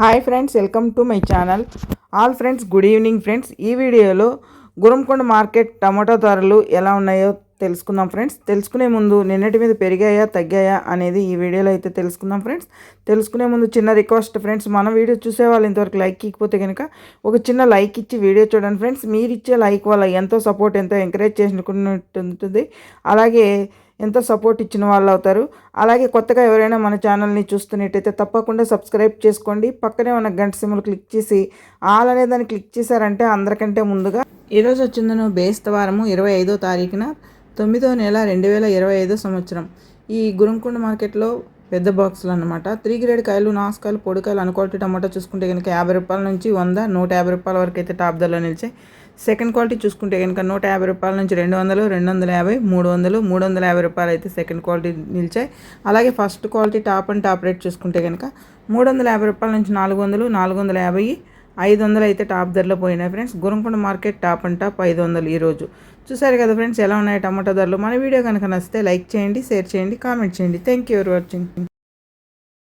Hi friends welcome to my channel. All friends good evening friends. ఈ వీడియోలో Gurramkonda market tomato ధరలు ఎలా ఉన్నాయో తెలుసుకుందాం ఫ్రెండ్స్. తెలుసుకునే ముందు నిన్నటి మీద పెరిగాయా తగ్గాయా అనేది ఈ వీడియోలో అయితే తెలుసుకుందాం ఫ్రెండ్స్. తెలుసుకునే ముందు చిన్న రిక్వెస్ట్ ఫ్రెండ్స్ మన వీడియో చూసే వాళ్ళు ఇంతవరకు లైక్ ఇకపోతే కనుక ఒక చిన్న లైక్ ఇచ్చి వీడియో చూడండి ఫ్రెండ్స్. మీరు ఇచ్చే లైక్ వల్ల ఎంతో సపోర్ట్ ఎంతో ఎంకరేజ్ చేసినట్టు ఉంటుంది. అలాగే ఎంతో సపోర్ట్ ఇచ్చిన వాళ్ళు అవుతారు అలాగే కొత్తగా ఎవరైనా మన ఛానల్ని చూస్తున్నట్టయితే తప్పకుండా సబ్స్క్రైబ్ చేసుకోండి. పక్కనే ఉన్న గంట సిమ్లు క్లిక్ చేసి ఆల్ అనే దాన్ని క్లిక్ చేశారంటే అందరికంటే ముందుగా. ఈరోజు వచ్చిందను బేస్తవారము ఇరవై ఐదో తారీఖున తొమ్మిదో నెల రెండు వేల ఇరవై ఐదో సంవత్సరం. ఈ గురంకొండ మార్కెట్లో పెద్ద బాక్సులు అనమాట త్రీ గ్రేడ్ కాయలు నాసుకాయలు పొడికాయలు అనుకోటి టమాటా చూసుకుంటే కనుక యాభై రూపాయల నుంచి వంద నూట యాభై రూపాయల వరకు అయితే టాప్ ధరలో నిలిచాయి. సెకండ్ క్వాలిటీ చూసుకుంటే కనుక నూట యాభై రూపాయల నుంచి రెండు వందలు రెండు వందల యాభై మూడు వందలు మూడు వందల యాభై రూపాయలు అయితే సెకండ్ క్వాలిటీ నిలిచాయి. అలాగే first quality top and top rate చూసుకుంటే కనుక మూడు వందల యాభై రూపాయల నుంచి నాలుగు వందలు నాలుగు వందల యాభై ఐదు వందలు అయితే టాప్ ధరలో పోయినాయి friends. Gurramkonda market top and top ఐదు వందలు ఈరోజు చూసారు కదా ఫ్రెండ్స్ ఎలా ఉన్నాయి టమాటో ధరలు? మన వీడియో కనుక నచ్చితే లైక్ చేయండి షేర్ చేయండి కామెంట్ చేయండి. Thank you for watching